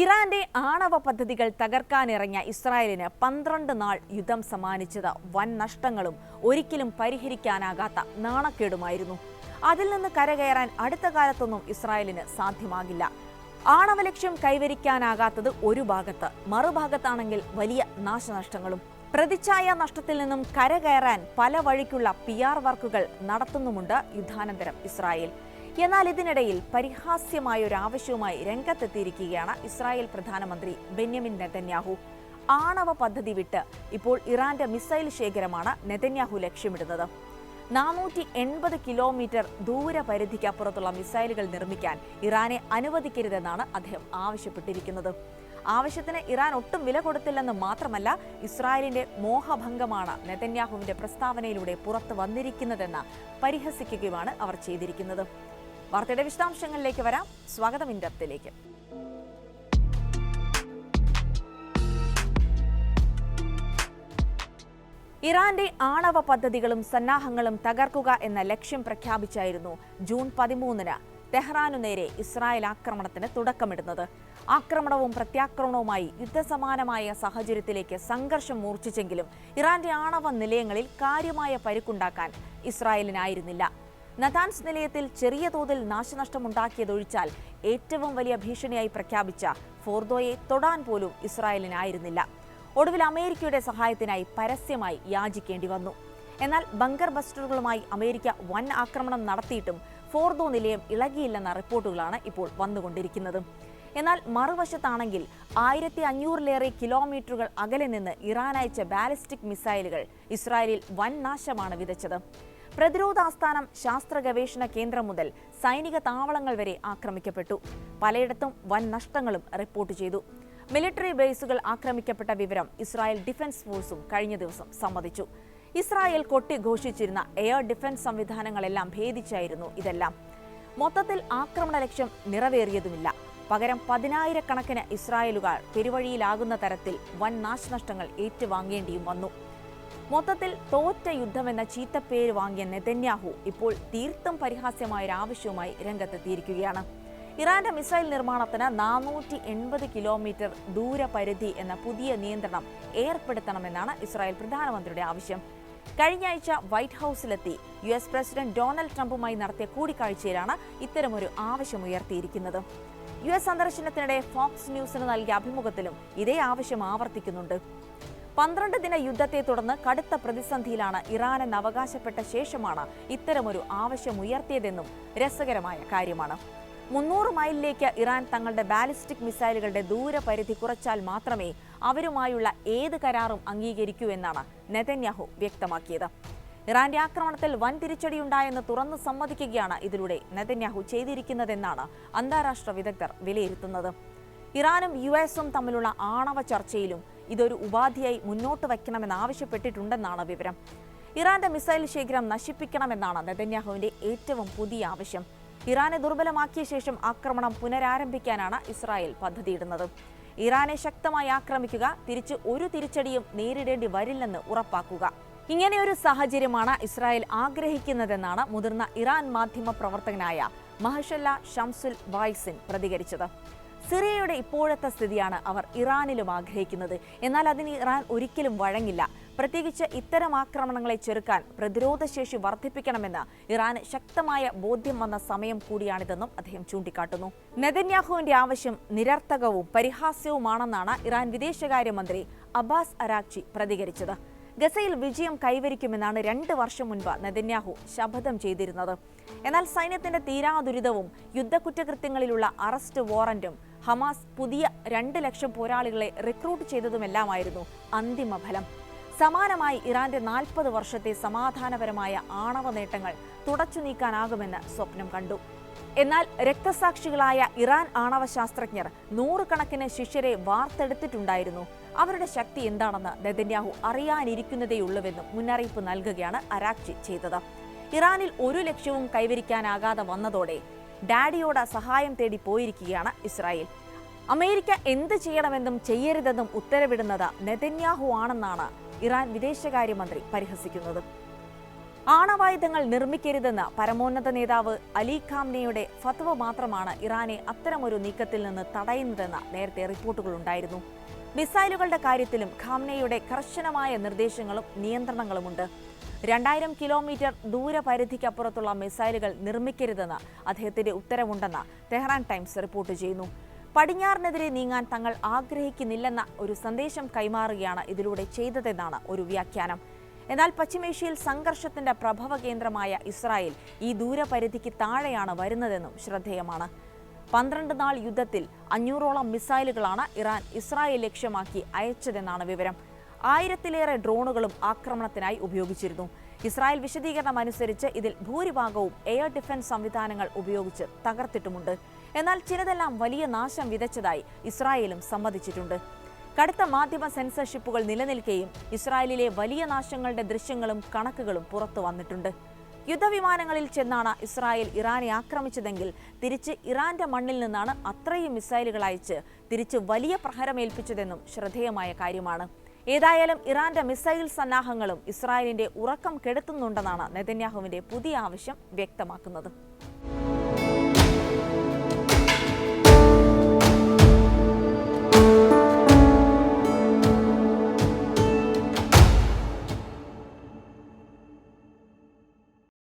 ഇറാന്റെ ആണവ പദ്ധതികൾ തകർക്കാനിറങ്ങിയ ഇസ്രായേലിന് പന്ത്രണ്ട് നാൾ യുദ്ധം സമ്മാനിച്ചത് വൻ നഷ്ടങ്ങളും ഒരിക്കലും പരിഹരിക്കാനാകാത്ത നാണക്കേടുമായിരുന്നു. അതിൽ നിന്ന് കരകയറാൻ അടുത്ത കാലത്തൊന്നും ഇസ്രായേലിന് സാധ്യമാകില്ല. ആണവ ലക്ഷ്യം കൈവരിക്കാനാകാത്തത് ഒരു ഭാഗത്ത് മറുഭാഗത്താണെങ്കിൽ വലിയ നാശനഷ്ടങ്ങളും. പ്രതിച്ഛായ നഷ്ടത്തിൽ നിന്നും കരകയറാൻ പല വഴിക്കുള്ള പി ആർ വർക്കുകൾ നടത്തുന്നുമുണ്ട് യുദ്ധാനന്തരം ഇസ്രായേൽ. എന്നാൽ ഇതിനിടയിൽ പരിഹാസ്യമായ ഒരു ആവശ്യവുമായി രംഗത്തെത്തിയിരിക്കുകയാണ് ഇസ്രായേൽ പ്രധാനമന്ത്രി ബെന്യമിൻ നെതന്യാഹു. ആണവ പദ്ധതി വിട്ട് ഇപ്പോൾ ഇറാന്റെ മിസൈൽ ശേഖരമാണ് നെതന്യാഹു ലക്ഷ്യമിടുന്നത്. നാനൂറ്റി എൺപത് കിലോമീറ്റർ ദൂരപരിധിക്കപ്പുറത്തുള്ള മിസൈലുകൾ നിർമ്മിക്കാൻ ഇറാനെ അനുവദിക്കരുതെന്നാണ് അദ്ദേഹം ആവശ്യപ്പെട്ടിരിക്കുന്നത്. ആവശ്യത്തിന് ഇറാൻ ഒട്ടും വില കൊടുത്തില്ലെന്ന് മാത്രമല്ല ഇസ്രായേലിന്റെ മോഹഭംഗമാണ് നെതന്യാഹുവിന്റെ പ്രസ്താവനയിലൂടെ പുറത്തു വന്നിരിക്കുന്നതെന്ന് പരിഹസിക്കുകയുമാണ് അവർ ചെയ്തിരിക്കുന്നത്. വാർത്തയുടെ വിശദാംശങ്ങളിലേക്ക് വരാം. സ്വാഗതം ഇൻഡപ്തിലേക്ക്. ഇറാന്റെ ആണവ പദ്ധതികളും സന്നാഹങ്ങളും തകർക്കുക എന്ന ലക്ഷ്യം പ്രഖ്യാപിച്ചായിരുന്നു ജൂൺ പതിമൂന്നിന് തെഹ്റാനു നേരെ ഇസ്രായേൽ ആക്രമണത്തിന് തുടക്കമിടുന്നത്. ആക്രമണവും പ്രത്യാക്രമണവുമായി യുദ്ധസമാനമായ സാഹചര്യത്തിലേക്ക് സംഘർഷം മൂർച്ഛിച്ചെങ്കിലും ഇറാന്റെ ആണവ നിലയങ്ങളിൽ കാര്യമായ പരുക്കുണ്ടാക്കാൻ ഇസ്രായേലിനായിരുന്നില്ല. നഥാൻസ് നിലയത്തിൽ ചെറിയ തോതിൽ നാശനഷ്ടമുണ്ടാക്കിയതൊഴിച്ചാൽ ഏറ്റവും വലിയ ഭീഷണിയായി പ്രഖ്യാപിച്ച ഫോർദോയെ തൊടാൻ പോലും ഇസ്രായേലിനായിരുന്നില്ല. ഒടുവിൽ അമേരിക്കയുടെ സഹായത്തിനായി പരസ്യമായി യാചിക്കേണ്ടി വന്നു. എന്നാൽ ബങ്കർ ബസ്റ്ററുകളുമായി അമേരിക്ക വൻ ആക്രമണം നടത്തിയിട്ടും ഫോർദോ നിലയം ഇളകിയില്ലെന്ന റിപ്പോർട്ടുകളാണ് ഇപ്പോൾ വന്നുകൊണ്ടിരിക്കുന്നത്. എന്നാൽ മറുവശത്താണെങ്കിൽ ആയിരത്തി അഞ്ഞൂറിലേറെ കിലോമീറ്ററുകൾ അകലെ നിന്ന് ഇറാൻ അയച്ച ബാലിസ്റ്റിക് മിസൈലുകൾ ഇസ്രായേലിൽ വൻ നാശമാണ് വിതച്ചത്. പ്രതിരോധ ആസ്ഥാനം ശാസ്ത്ര ഗവേഷണ കേന്ദ്രം മുതൽ സൈനിക താവളങ്ങൾ വരെ ആക്രമിക്കപ്പെട്ടു. പലയിടത്തും വൻ നഷ്ടങ്ങളും റിപ്പോർട്ട് ചെയ്തു. മിലിറ്ററി ബേസുകൾ ആക്രമിക്കപ്പെട്ട വിവരം ഇസ്രായേൽ ഡിഫൻസ് ഫോഴ്സും കഴിഞ്ഞ ദിവസം സമ്മതിച്ചു. ഇസ്രായേൽ കൊട്ടിഘോഷിച്ചിരുന്ന എയർ ഡിഫൻസ് സംവിധാനങ്ങളെല്ലാം ഭേദിച്ചായിരുന്നു ഇതെല്ലാം. മൊത്തത്തിൽ ആക്രമണ ലക്ഷ്യം നിറവേറിയതുമില്ല. പകരം പതിനായിരക്കണക്കിന് ഇസ്രായേലുകാർ പെരുവഴിയിലാകുന്ന തരത്തിൽ വൻ നാശനഷ്ടങ്ങൾ ഏറ്റുവാങ്ങേണ്ടിയും വന്നു. മൊത്തത്തിൽ തോറ്റ യുദ്ധമെന്ന ചീത്തപ്പേര് വാങ്ങിയ നെതന്യാഹു ഇപ്പോൾ തീർത്തും പരിഹാസ്യമായ ഒരു ആവശ്യവുമായി രംഗത്തെത്തിയിരിക്കുകയാണ്. ഇറാന്റെ മിസൈൽ നിർമ്മാണത്തിന് നാനൂറ്റി എൺപത് കിലോമീറ്റർ ദൂരപരിധി എന്ന പുതിയ നിയന്ത്രണം ഏർപ്പെടുത്തണമെന്നാണ് ഇസ്രായേൽ പ്രധാനമന്ത്രിയുടെ ആവശ്യം. കഴിഞ്ഞ ആഴ്ച വൈറ്റ് ഹൗസിലെത്തി യു എസ് പ്രസിഡന്റ് ഡൊണാൾഡ് ട്രംപുമായി നടത്തിയ കൂടിക്കാഴ്ചയിലാണ് ഇത്തരമൊരു ആവശ്യമുയർത്തിയിരിക്കുന്നത്. യു എസ് സന്ദർശനത്തിനിടെ ഫോക്സ് ന്യൂസിന് നൽകിയ അഭിമുഖത്തിലും ഇതേ ആവശ്യം ആവർത്തിക്കുന്നുണ്ട്. പന്ത്രണ്ട് ദിന യുദ്ധത്തെ തുടർന്ന് കടുത്ത പ്രതിസന്ധിയിലാണ് ഇറാൻ എന്ന് അവകാശപ്പെട്ട ശേഷമാണ് ഇത്തരമൊരു ആവശ്യമുയർത്തിയതെന്നും രസകരമായ കാര്യമാണ്. മുന്നൂറ് മൈലിലേക്ക് ഇറാൻ തങ്ങളുടെ ബാലിസ്റ്റിക് മിസൈലുകളുടെ ദൂരപരിധി കുറച്ചാൽ മാത്രമേ അവരുമായുള്ള ഏത് കരാറും അംഗീകരിക്കൂ എന്നാണ് നെതന്യാഹു വ്യക്തമാക്കിയത്. ഇറാന്റെ ആക്രമണത്തിൽ വൻ തിരിച്ചടിയുണ്ടായെന്ന് തുറന്നു സമ്മതിക്കുകയാണ് ഇതിലൂടെ നെതന്യാഹു ചെയ്തിരിക്കുന്നതെന്നാണ് അന്താരാഷ്ട്ര വിദഗ്ധർ വിലയിരുത്തുന്നത്. ഇറാനും യു എസും തമ്മിലുള്ള ആണവ ചർച്ചയിലും ഇതൊരു ഉപാധിയായി മുന്നോട്ട് വയ്ക്കണമെന്ന് ആവശ്യപ്പെട്ടിട്ടുണ്ടെന്നാണ് വിവരം. ഇറാന്റെ മിസൈൽ ശേഖരം നശിപ്പിക്കണമെന്നാണ് നെതന്യാഹുവിന്റെ ഏറ്റവും പുതിയ ആവശ്യം. ഇറാനെ ദുർബലമാക്കിയ ശേഷം ആക്രമണം പുനരാരംഭിക്കാനാണ് ഇസ്രായേൽ പദ്ധതിയിടുന്നത്. ഇറാനെ ശക്തമായി ആക്രമിക്കുക തിരിച്ച് ഒരു തിരിച്ചടിയും നേരിടേണ്ടി വരില്ലെന്ന് ഉറപ്പാക്കുക. ഇങ്ങനെയൊരു സാഹചര്യമാണ് ഇസ്രായേൽ ആഗ്രഹിക്കുന്നതെന്നാണ് മുതിർന്ന ഇറാൻ മാധ്യമ പ്രവർത്തകനായ മഹഷല്ല ഷംസുൽ വായ്സിൻ പ്രതികരിച്ചത്. സിറിയയുടെ ഇപ്പോഴത്തെ സ്ഥിതിയാണ് അവർ ഇറാനിലും ആഗ്രഹിക്കുന്നത്. എന്നാൽ അതിന് ഇറാൻ ഒരിക്കലും വഴങ്ങില്ല. പ്രത്യേകിച്ച് ഇത്തരം ആക്രമണങ്ങളെ ചെറുക്കാൻ പ്രതിരോധശേഷി വർദ്ധിപ്പിക്കണമെന്ന് ഇറാന് ശക്തമായ ബോധ്യം വന്ന സമയം കൂടിയാണിതെന്നും അദ്ദേഹം ചൂണ്ടിക്കാട്ടുന്നു. നെതന്യാഹുവിന്റെ ആവശ്യം നിരർത്ഥകവും പരിഹാസ്യവുമാണെന്നാണ് ഇറാൻ വിദേശകാര്യമന്ത്രി അബ്ബാസ് അരാക്ചി പ്രതികരിച്ചത്. ഗസയിൽ വിജയം കൈവരിക്കുമെന്നാണ് രണ്ട് വർഷം മുൻപ് നെതന്യാഹു ശപഥം ചെയ്തിരുന്നത്. എന്നാൽ സൈന്യത്തിന്റെ തീരാദുരിതവും ദുരിതവും യുദ്ധക്കുറ്റകൃത്യങ്ങളിലുള്ള അറസ്റ്റ് വാറന്റും ഹമാസ് പുതിയ രണ്ട് ലക്ഷം പോരാളികളെ റിക്രൂട്ട് ചെയ്തതുമെല്ലാമായിരുന്നു അന്തിമ ഫലം. സമാനമായി ഇറാന്റെ നാൽപ്പത് വർഷത്തെ സമാധാനപരമായ ആണവ നേട്ടങ്ങൾ തുടച്ചു നീക്കാനാകുമെന്ന് സ്വപ്നം കണ്ടു. എന്നാൽ രക്തസാക്ഷികളായ ഇറാൻ ആണവ ശാസ്ത്രജ്ഞർ നൂറുകണക്കിന് ശിഷ്യരെ വാർത്തെടുത്തിട്ടുണ്ടായിരുന്നു. അവരുടെ ശക്തി എന്താണെന്ന് നെതന്യാഹു അറിയാനിരിക്കുന്നതേയുള്ളൂവെന്നും മുന്നറിയിപ്പ് നൽകുകയാണ് അരാക്ചി ചെയ്തത്. ഇറാനിൽ ഒരു ലക്ഷ്യവും കൈവരിക്കാനാകാതെ വന്നതോടെ ഡാഡിയോട് സഹായം തേടി പോയിരിക്കുകയാണ് ഇസ്രായേൽ. അമേരിക്ക എന്ത് ചെയ്യണമെന്നും ചെയ്യരുതെന്നും ഉത്തരവിടുന്നത് നെതന്യാഹു ആണെന്നാണ് ഇറാൻ വിദേശകാര്യമന്ത്രി പരിഹസിക്കുന്നത്. ആണവായുധങ്ങൾ നിർമ്മിക്കരുതെന്ന് പരമോന്നത നേതാവ് അലി ഖാംനെയുടെ ഫത്വ മാത്രമാണ് ഇറാനെ അത്തരമൊരു നീക്കത്തിൽ നിന്ന് തടയുന്നതെന്ന് നേരത്തെ റിപ്പോർട്ടുകളുണ്ടായിരുന്നു മിസൈലുകളുടെ കാര്യത്തിലും ഖാംനെയുടെ കർശനമായ നിർദ്ദേശങ്ങളും നിയന്ത്രണങ്ങളുമുണ്ട്. രണ്ടായിരം കിലോമീറ്റർ ദൂരപരിധിക്കപ്പുറത്തുള്ള മിസൈലുകൾ നിർമ്മിക്കരുതെന്ന് അദ്ദേഹത്തിന്റെ ഉത്തരവുണ്ടെന്ന് ടെഹ്റാൻ ടൈംസ് റിപ്പോർട്ട് ചെയ്യുന്നു. പടിഞ്ഞാറിനെതിരെ നീങ്ങാൻ തങ്ങൾ ആഗ്രഹിക്കുന്നില്ലെന്ന ഒരു സന്ദേശം കൈമാറുകയാണ് ഇതിലൂടെ ചെയ്തതെന്നാണ് ഒരു വ്യാഖ്യാനം. എന്നാൽ പശ്ചിമേഷ്യയിൽ സംഘർഷത്തിന്റെ പ്രഭവ കേന്ദ്രമായ ഇസ്രായേൽ ഈ ദൂരപരിധിക്ക് താഴെയാണ് വരുന്നതെന്നും ശ്രദ്ധേയമാണ്. പന്ത്രണ്ട് നാൾ യുദ്ധത്തിൽ അഞ്ഞൂറോളം മിസൈലുകളാണ് ഇറാൻ ഇസ്രായേൽ ലക്ഷ്യമാക്കി അയച്ചതെന്നാണ് വിവരം. ആയിരത്തിലേറെ ഡ്രോണുകളും ആക്രമണത്തിനായി ഉപയോഗിച്ചിരുന്നു. ഇസ്രായേൽ വിശദീകരണം അനുസരിച്ച് ഇതിൽ ഭൂരിഭാഗവും എയർ ഡിഫൻസ് സംവിധാനങ്ങൾ ഉപയോഗിച്ച് തകർത്തിട്ടുമുണ്ട്. എന്നാൽ ചിലതെല്ലാം വലിയ നാശം വിതച്ചതായി ഇസ്രായേലും സമ്മതിച്ചിട്ടുണ്ട്. കടുത്ത മാധ്യമ സെൻസർഷിപ്പുകൾ നിലനിൽക്കുകയും ഇസ്രായേലിലെ വലിയ നാശങ്ങളുടെ ദൃശ്യങ്ങളും കണക്കുകളും പുറത്തു വന്നിട്ടുണ്ട്. യുദ്ധവിമാനങ്ങളിൽ ചെന്നാണ് ഇസ്രായേൽ ഇറാനെ ആക്രമിച്ചതെങ്കിൽ തിരിച്ച് ഇറാന്റെ മണ്ണിൽ നിന്നാണ് അത്രയും മിസൈലുകൾ അയച്ച് തിരിച്ച് വലിയ പ്രഹരമേൽപ്പിച്ചതെന്നും ശ്രദ്ധേയമായ കാര്യമാണ്. ഏതായാലും ഇറാന്റെ മിസൈൽ സന്നാഹങ്ങളും ഇസ്രായേലിന്റെ ഉറക്കം കെടുത്തുന്നുണ്ടെന്നാണ് നെതന്യാഹുവിന്റെ പുതിയ ആവശ്യം വ്യക്തമാക്കുന്നത്.